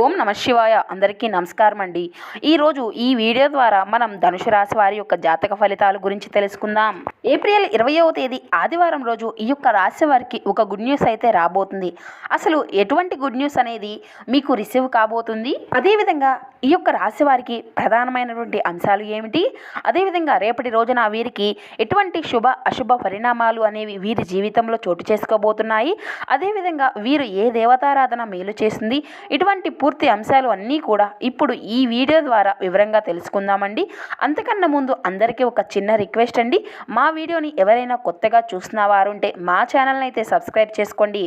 ఓం నమ శివాయ. అందరికీ నమస్కారం అండి. ఈరోజు ఈ వీడియో ద్వారా మనం ధనుసు రాశి వారి యొక్క జాతక ఫలితాల గురించి తెలుసుకుందాం. ఏప్రిల్ ఇరవయవ తేదీ ఆదివారం రోజు ఈ యొక్క రాశి వారికి ఒక గుడ్ న్యూస్ అయితే రాబోతుంది. అసలు ఎటువంటి గుడ్ న్యూస్ అనేది మీకు రిసీవ్ కాబోతుంది? అదేవిధంగా ఈ యొక్క రాశి వారికి ప్రధానమైనటువంటి అంశాలు ఏమిటి? అదేవిధంగా రేపటి రోజున వీరికి ఎటువంటి శుభ అశుభ పరిణామాలు అనేవి వీరి జీవితంలో చోటు చేసుకోబోతున్నాయి. అదేవిధంగా వీరు ఏ దేవతారాధన మేలు చేసింది? ఇటువంటి పూర్తి అంశాలు అన్నీ కూడా ఇప్పుడు ఈ వీడియో ద్వారా వివరంగా తెలుసుకుందామండి. అంతకన్నా ముందు అందరికీ ఒక చిన్న రిక్వెస్ట్ అండి. మా వీడియోని ఎవరైనా కొత్తగా చూస్తున్న వారు ఉంటే మా ఛానల్ని అయితే సబ్స్క్రైబ్ చేసుకోండి.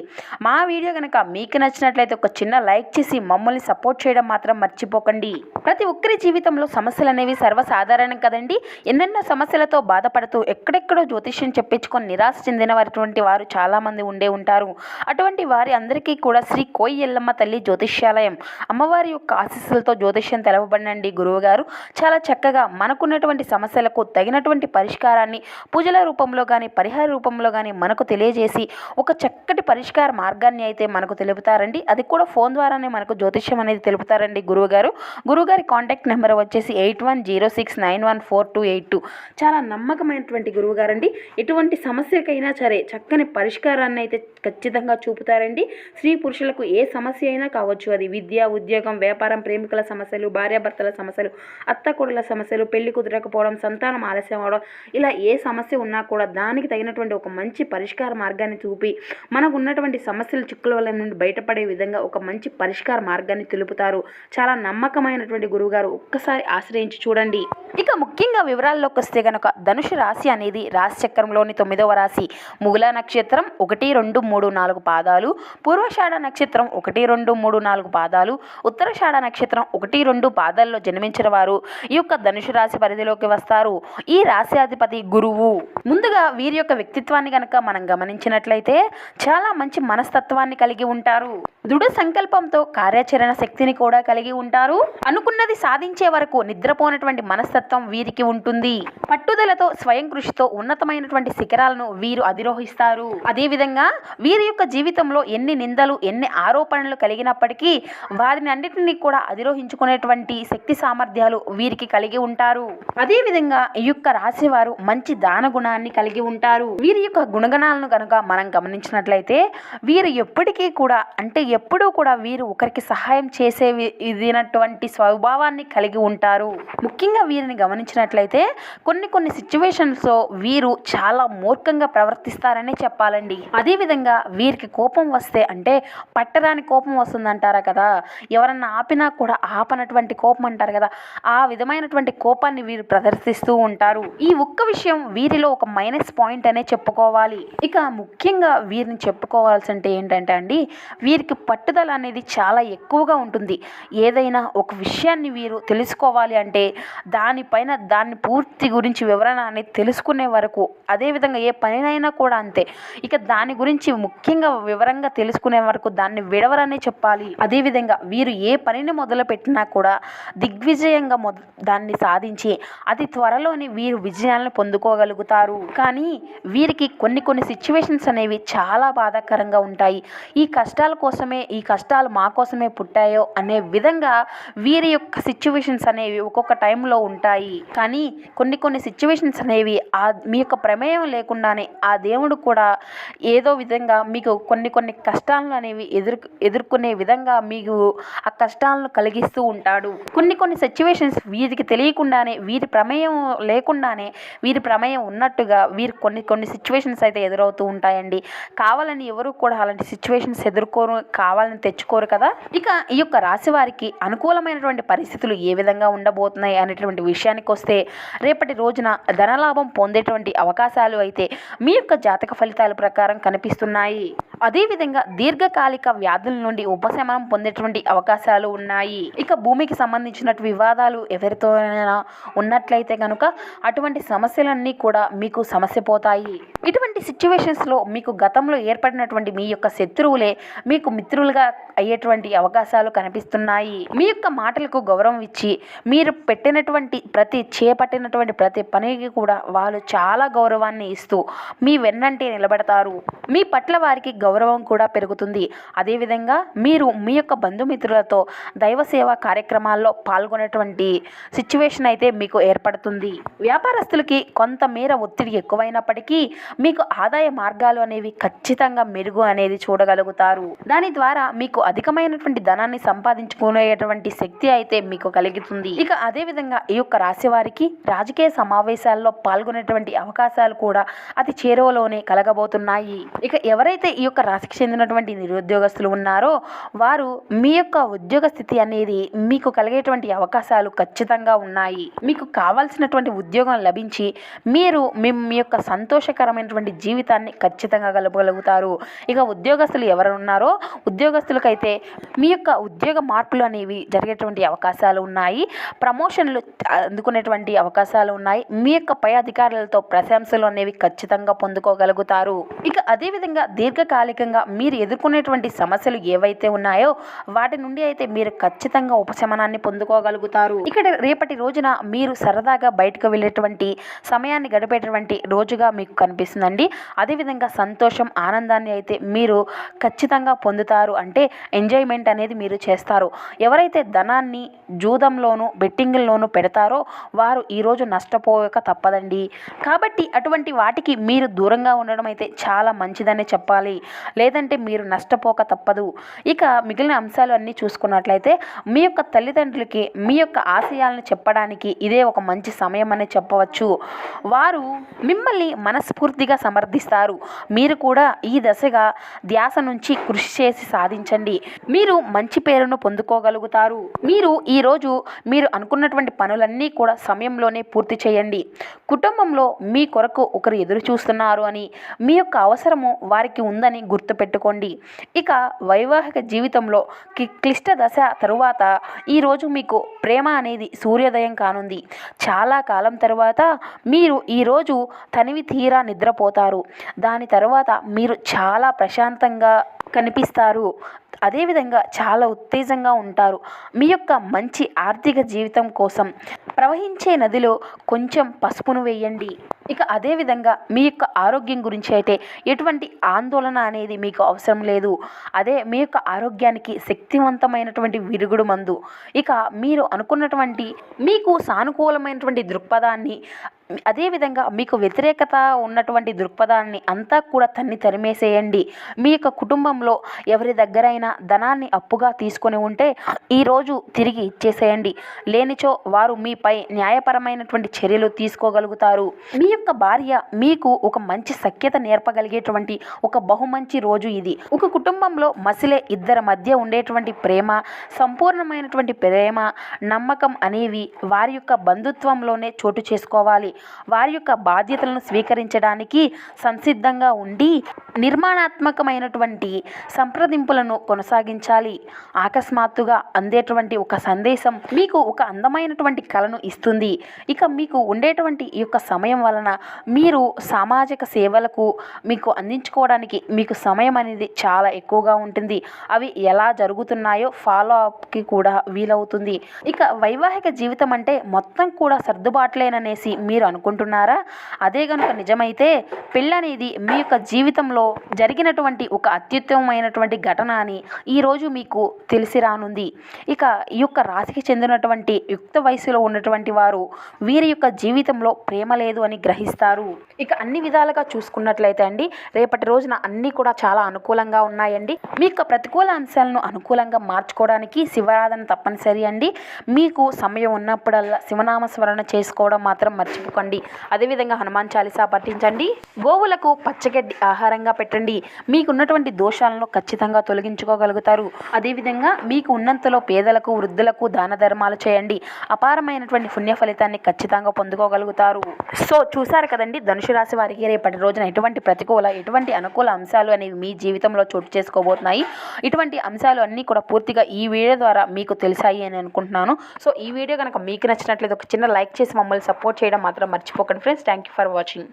మా వీడియో కనుక మీకు నచ్చినట్లయితే ఒక చిన్న లైక్ చేసి మమ్మల్ని సపోర్ట్ చేయడం మాత్రం మర్చిపోకండి. ప్రతి ఒక్కరి జీవితంలో సమస్యలు అనేవి సర్వసాధారణం కదండి. ఎన్నెన్నో సమస్యలతో బాధపడుతూ ఎక్కడెక్కడో జ్యోతిష్యం చెప్పించుకొని నిరాశ చెందిన వారి వారు చాలామంది ఉండే ఉంటారు. అటువంటి వారి అందరికీ కూడా శ్రీ కోయి ఎల్లమ్మ తల్లి జ్యోతిష్యాలయం అమ్మవారి యొక్క ఆశీస్సులతో జ్యోతిష్యం తెలవబడినండి గురువుగారు. చాలా చక్కగా మనకున్నటువంటి సమస్యలకు తగినటువంటి పరిష్కారాన్ని పూజల రూపంలో కానీ పరిహార రూపంలో కానీ మనకు తెలియజేసి ఒక చక్కటి పరిష్కార మార్గాన్ని అయితే మనకు తెలుపుతారండి. అది కూడా ఫోన్ ద్వారానే మనకు జ్యోతిష్యం అనేది తెలుపుతారండి గురువుగారు. గురువుగారి కాంటాక్ట్ నెంబర్ వచ్చేసి eight one zero six nine one four two eight two. చాలా నమ్మకమైనటువంటి గురువుగారండి. ఎటువంటి సమస్యకైనా సరే చక్కని పరిష్కారాన్ని అయితే ఖచ్చితంగా చూపుతారండి. స్త్రీ పురుషులకు ఏ సమస్య అయినా కావచ్చు అది విద్య ఉద్యోగం వ్యాపారం ప్రేమికుల సమస్యలు భార్యాభర్తల సమస్యలు అత్తకొడుల సమస్యలు పెళ్ళి కుదరకపోవడం సంతానం ఆలస్యం అవడం ఇలా ఏ సమస్య ఉన్నా కూడా దానికి తగినటువంటి ఒక మంచి పరిష్కార మార్గాన్ని చూపి మనకు ఉన్నటువంటి సమస్యల చిక్కుల వల్ల నుండి బయటపడే విధంగా ఒక మంచి పరిష్కార మార్గాన్ని తెలుపుతారు. చాలా నమ్మకమైనటువంటి గురువుగారు ఒక్కసారి ఆశ్రయించి చూడండి. ఇక ముఖ్యంగా వివరాల్లోకి వస్తే గనక ధనుషు రాశి అనేది రాశి చక్రంలోని తొమ్మిదవ రాశి. మూల నక్షత్రం ఒకటి రెండు మూడు నాలుగు పాదాలు. పూర్వషాఢ నక్షత్రం ఒకటి రెండు మూడు నాలుగు పాదాలు. ఉత్తరషాఢ నక్షత్రం ఒకటి రెండు పాదాల్లో జన్మించిన వారు ఈ యొక్క ధనుషు రాశి పరిధిలోకి వస్తారు. ఈ రాశి అధిపతి గురువు. ముందుగా వీరి యొక్క వ్యక్తిత్వాన్ని గనక మనం గమనించినట్లయితే చాలా మంచి మనస్తత్వాన్ని కలిగి ఉంటారు. దృఢ సంకల్పంతో కార్యాచరణ శక్తిని కూడా కలిగి ఉంటారు. అనుకున్నది సాధించే వరకు నిద్రపోనటువంటి మనస్తత్వం వీరికి ఉంటుంది. పట్టుదలతో స్వయం కృషితో ఉన్నతమైనటువంటి శిఖరాలను వీరు అధిరోహిస్తారు. అదేవిధంగా వీరి యొక్క జీవితంలో ఎన్ని నిందలు ఎన్ని ఆరోపణలు కలిగినప్పటికీ వారిని అన్నిటినీ కూడా అధిరోహించుకునేటువంటి శక్తి సామర్థ్యాలు వీరికి కలిగి ఉంటారు. అదేవిధంగా ఈ యొక్క రాశి వారు మంచి దాన గుణాన్ని కలిగి ఉంటారు. వీరి యొక్క గుణగణాలను కనుక మనం గమనించినట్లయితే వీరు ఎప్పటికీ కూడా అంటే ఎప్పుడూ కూడా వీరు ఒకరికి సహాయం చేసే ఇదినటువంటి స్వభావాన్ని కలిగి ఉంటారు. ముఖ్యంగా వీరిని గమనించినట్లయితే కొన్ని కొన్ని సిచ్యువేషన్స్లో వీరు చాలా మూర్ఖంగా ప్రవర్తిస్తారనే చెప్పాలండి. అదేవిధంగా వీరికి కోపం వస్తే అంటే పట్టరాని కోపం వస్తుందంటారా కదా? ఎవరన్నా ఆపినా కూడా ఆపనటువంటి కోపం అంటారు కదా? ఆ విధమైనటువంటి కోపాన్ని వీరు ప్రదర్శిస్తూ ఉంటారు. ఈ ఒక్క విషయం వీరిలో ఒక మైనస్ పాయింట్ అనే చెప్పుకోవాలి. ఇక ముఖ్యంగా వీరిని చెప్పుకోవాల్సి అంటే ఏంటంటే అండి వీరికి పట్టుదల అనేది చాలా ఎక్కువగా ఉంటుంది. ఏదైనా ఒక విషయాన్ని వీరు తెలుసుకోవాలి అంటే దాని దానిపైన దాన్ని పూర్తి గురించి వివరణ అనేది తెలుసుకునే వరకు అదేవిధంగా ఏ పనినైనా కూడా అంతే. ఇక దాని గురించి ముఖ్యంగా వివరంగా తెలుసుకునే వరకు దాన్ని విడవరనే చెప్పాలి. అదేవిధంగా వీరు ఏ పనిని మొదలు పెట్టినా కూడా దిగ్విజయంగా మొద దాన్ని సాధించి అతి త్వరలోనే వీరు విజయాలను పొందుకోగలుగుతారు. కానీ వీరికి కొన్ని కొన్ని సిచ్యువేషన్స్ అనేవి చాలా బాధాకరంగా ఉంటాయి. ఈ కష్టాల కోసమే ఈ కష్టాలు మా కోసమే పుట్టాయో అనే విధంగా వీరి యొక్క సిచ్యువేషన్స్ అనేవి ఒక్కొక్క టైంలో ఉంటాయి. కానీ కొన్ని కొన్ని సిచ్యువేషన్స్ అనేవి ఆ మీ యొక్క ప్రమేయం లేకుండానే ఆ దేవుడు కూడా ఏదో విధంగా మీకు కొన్ని కొన్ని కష్టాలను అనేవి ఎదురు ఎదుర్కొనే విధంగా మీకు ఆ కష్టాలను కలిగిస్తూ ఉంటాడు. కొన్ని కొన్ని సిచ్యువేషన్స్ వీరికి తెలియకుండానే వీరి ప్రమేయం లేకుండానే వీరి ప్రమేయం ఉన్నట్టుగా వీరు కొన్ని కొన్ని సిచ్యువేషన్స్ అయితే ఎదురవుతూ ఉంటాయండి. కావాలని ఎవరు కూడా అలాంటి సిచ్యువేషన్స్ ఎదుర్కోరు కావాలని తెచ్చుకోరు కదా. ఇక ఈ యొక్క రాశి వారికి అనుకూలమైనటువంటి పరిస్థితులు ఏ విధంగా ఉండబోతున్నాయి అనేటువంటి విషయానికి వస్తే రేపటి రోజున ధనలాభం పొందేటువంటి అవకాశాలు అయితే మీ యొక్క జాతక ఫలితాల ప్రకారం కనిపిస్తున్నాయి. అదేవిధంగా దీర్ఘకాలిక వ్యాధుల నుండి ఉపశమనం పొందేటువంటి అవకాశాలు ఉన్నాయి. ఇక భూమికి సంబంధించిన వివాదాలు ఎవరితోనైనా ఉన్నట్లయితే కనుక అటువంటి సమస్యలన్నీ కూడా మీకు సమస్య పోతాయి. ఇటువంటి సిచ్యువేషన్స్లో మీకు గతంలో ఏర్పడినటువంటి మీ యొక్క శత్రువులే మీకు మిత్రులుగా అయ్యేటువంటి అవకాశాలు కనిపిస్తున్నాయి. మీ యొక్క మాటలకు గౌరవం ఇచ్చి మీరు పెట్టినటువంటి ప్రతి చేపట్టినటువంటి ప్రతి పనికి కూడా వాళ్ళు చాలా గౌరవాన్ని ఇస్తూ మీ వెన్నంటే నిలబడతారు. మీ పట్ల వారికి గౌరవం కూడా పెరుగుతుంది. అదేవిధంగా మీరు మీ యొక్క బంధుమిత్రులతో దైవ సేవా కార్యక్రమాల్లో పాల్గొనేటువంటి సిచ్యువేషన్ అయితే మీకు ఏర్పడుతుంది. వ్యాపారస్తులకి కొంతమేర ఒత్తిడి ఎక్కువైనప్పటికీ మీకు ఆదాయ మార్గాలు అనేవి ఖచ్చితంగా మెరుగు అనేది చూడగలుగుతారు. దాని ద్వారా మీకు అధికమైనటువంటి ధనాన్ని సంపాదించుకునేటువంటి శక్తి అయితే మీకు కలుగుతుంది. ఇక అదేవిధంగా ఈ యొక్క రాశి వారికి రాజకీయ సమావేశాల్లో పాల్గొనేటువంటి అవకాశాలు కూడా అతి చేరువలోనే కలగబోతున్నాయి. ఇక ఎవరైతే ఈ యొక్క రాశికి చెందినటువంటి నిరుద్యోగస్తులు ఉన్నారో వారు మీ యొక్క ఉద్యోగ స్థితి అనేది మీకు కలిగేటువంటి అవకాశాలు ఖచ్చితంగా ఉన్నాయి. మీకు కావాల్సినటువంటి ఉద్యోగం లభించి మీరు మీ మీ యొక్క సంతోషకరమైనటువంటి జీవితాన్ని ఖచ్చితంగా గలపగలుగుతారు ఇక ఉద్యోగస్తులు ఎవరు ఉన్నారో ఉద్యోగస్తులకైతే మీ యొక్క ఉద్యోగ మార్పులు అనేవి జరిగేటువంటి అవకాశాలు ఉన్నాయి. ప్రమోషన్లు అందుకునేటువంటి అవకాశాలు ఉన్నాయి. మీ యొక్క పై అధికారులతో ప్రశంసలు అనేవి ఖచ్చితంగా పొందుకోగలుగుతారు. ఇక అదేవిధంగా దీర్ఘకాలికంగా మీరు ఎదుర్కొనేటువంటి సమస్యలు ఏవైతే ఉన్నాయో వాటి నుండి అయితే మీరు ఖచ్చితంగా ఉపశమనాన్ని పొందుకోగలుగుతారు. ఇక్కడ రేపటి రోజున మీరు సరదాగా బయటకు వెళ్ళేటువంటి సమయాన్ని గడిపేటువంటి రోజుగా మీకు కనిపిస్తుందండి. అదేవిధంగా సంతోషం ఆనందాన్ని అయితే మీరు ఖచ్చితంగా పొందుతారు. అంటే ఎంజాయ్మెంట్ అనేది మీరు చేస్తారు. ఎవరైతే ధనాన్ని జూదంలోను బెట్టింగ్లోను పెడతారో వారు ఈరోజు నష్టపోక తప్పదండి. కాబట్టి అటువంటి వాటికి మీరు దూరంగా ఉండడం అయితే చాలా మంచిదనే చెప్పాలి. లేదంటే మీరు నష్టపోక తప్పదు. ఇక మిగిలిన అంశాలు అన్నీ చూసుకున్నట్లయితే మీ యొక్క తల్లిదండ్రులకి మీ యొక్క ఆశయాలను చెప్పడానికి ఇదే ఒక మంచి సమయం అని చెప్పవచ్చు. వారు మిమ్మల్ని మనస్ఫూర్తిగా సమర్థిస్తారు. మీరు కూడా ఈ దశగా ధ్యాస నుంచి కృషి చేసి సాధించండి. మీరు మంచి పేరును పొందుకోగలుగుతారు. మీరు ఈరోజు మీరు అనుకున్నటువంటి పనులన్నీ కూడా సమయంలోనే పూర్తి చేయండి. కుటుంబంలో మీ కొరకు ఒకరు ఎదురు చూస్తున్నారు అని మీ యొక్క అవసరము వారికి ఉందని గుర్తుపెట్టుకోండి. ఇక వైవాహిక జీవితంలో కి- క్లిష్ట దశ తరువాత ఈరోజు మీకు ప్రేమ అనేది సూర్యోదయం కానుంది. చాలా కాలం తరువాత మీరు ఈరోజు తనివి తీరా నిద్రపోతారు. దాని తర్వాత మీరు చాలా ప్రశాంతంగా కనిపిస్తారు. అదేవిధంగా చాలా ఉత్తేజంగా ఉంటారు. మీ యొక్క మంచి ఆర్థిక జీవితం కోసం ప్రవహించే నదిలో కొంచెం పసుపును వేయండి. ఇక అదేవిధంగా మీ యొక్క ఆరోగ్యం గురించి అయితే ఎటువంటి ఆందోళన అనేది మీకు అవసరం లేదు. అదే మీ యొక్క ఆరోగ్యానికి శక్తివంతమైనటువంటి విరుగుడు మందు. ఇక మీరు అనుకున్నటువంటి మీకు సానుకూలమైనటువంటి దృక్పథాన్ని అదేవిధంగా మీకు వ్యతిరేకత ఉన్నటువంటి దృక్పథాన్ని అంతా కూడా తన్ని తరిమేసేయండి. మీ యొక్క కుటుంబంలో ఎవరి దగ్గరైనా ధనాన్ని అప్పుగా తీసుకొని ఉంటే ఈరోజు తిరిగి ఇచ్చేసేయండి. లేనిచో వారు మీపై న్యాయపరమైనటువంటి చర్యలు తీసుకోగలుగుతారు. మీ యొక్క భార్య మీకు ఒక మంచి సఖ్యత నేర్పగలిగేటువంటి ఒక బహుమంచి రోజు ఇది. ఒక కుటుంబంలో మసిలే ఇద్దరి మధ్య ఉండేటువంటి ప్రేమ సంపూర్ణమైనటువంటి ప్రేమ నమ్మకం అనేవి వారి యొక్క బంధుత్వంలోనే చోటు చేసుకోవాలి. వారి యొక్క బాధ్యతలను స్వీకరించడానికి సంసిద్ధంగా ఉండి నిర్మాణాత్మకమైనటువంటి సంప్రదింపులను కొనసాగించాలి. అకస్మాత్తుగా అందేటువంటి ఒక సందేశం మీకు ఒక అందమైనటువంటి కళను ఇస్తుంది. ఇక మీకు ఉండేటువంటి ఈ యొక్క సమయం వలన మీరు సామాజిక సేవలకు మీకు అందించుకోవడానికి మీకు సమయం అనేది చాలా ఎక్కువగా ఉంటుంది. అవి ఎలా జరుగుతున్నాయో ఫాలో అప్కి కూడా వీలవుతుంది. ఇక వైవాహిక జీవితం అంటే మొత్తం కూడా సర్దుబాట్లేననేసి మీరు అనుకుంటున్నారా అదే కనుక నిజమైతే పెళ్ళనేది మీ యొక్క జీవితంలో జరిగినటువంటి ఒక అత్యుత్తమమైనటువంటి ఘటన అని ఈరోజు మీకు తెలిసి రానుంది. ఇక ఈ యొక్క రాశికి చెందినటువంటి యుక్త వయసులో ఉన్నటువంటి వారు వీరి యొక్క జీవితంలో ప్రేమ లేదు అని గ్రహిస్తారు. ఇక అన్ని విధాలుగా చూసుకున్నట్లయితే అండి రేపటి రోజున అన్నీ కూడా చాలా అనుకూలంగా ఉన్నాయండి. మీ యొక్క ప్రతికూల అంశాలను అనుకూలంగా మార్చుకోవడానికి శివరాధన తప్పనిసరి అండి. మీకు సమయం ఉన్నప్పుడల్లా శివనామ స్మరణ చేసుకోవడం మాత్రం మర్చిపోకండి అదేవిధంగా హనుమాన్ చాలీసా పఠించండి. గోవులకు పచ్చగడ్డి ఆహారంగా పెట్టండి. మీకున్నటువంటి దోషాలను ఖచ్చితంగా తొలగించుకోగలుగుతారు. అదేవిధంగా మీకు ఉన్నంతలో పేదలకు వృద్ధులకు దాన ధర్మాలు చేయండి. అపారమైనటువంటి పుణ్య ఫలితాన్ని ఖచ్చితంగా పొందుకోగలుగుతారు. సో చూసారు కదండి ధనుసు రాశి వారికి రేపటి రోజున ఎటువంటి ప్రతికూల ఎటువంటి అనుకూల అంశాలు అనేవి మీ జీవితంలో చోటు చేసుకోబోతున్నాయి. ఇటువంటి అంశాలు అన్నీ కూడా పూర్తిగా ఈ వీడియో ద్వారా మీకు తెలిసాయి అని అనుకుంటున్నాను. సో ఈ వీడియో కనుక మీకు నచ్చినట్లయితే ఒక చిన్న లైక్ చేసి మమ్మల్ని సపోర్ట్ చేయడం మాత్రం మర్చిపోకండి friends thank you for watching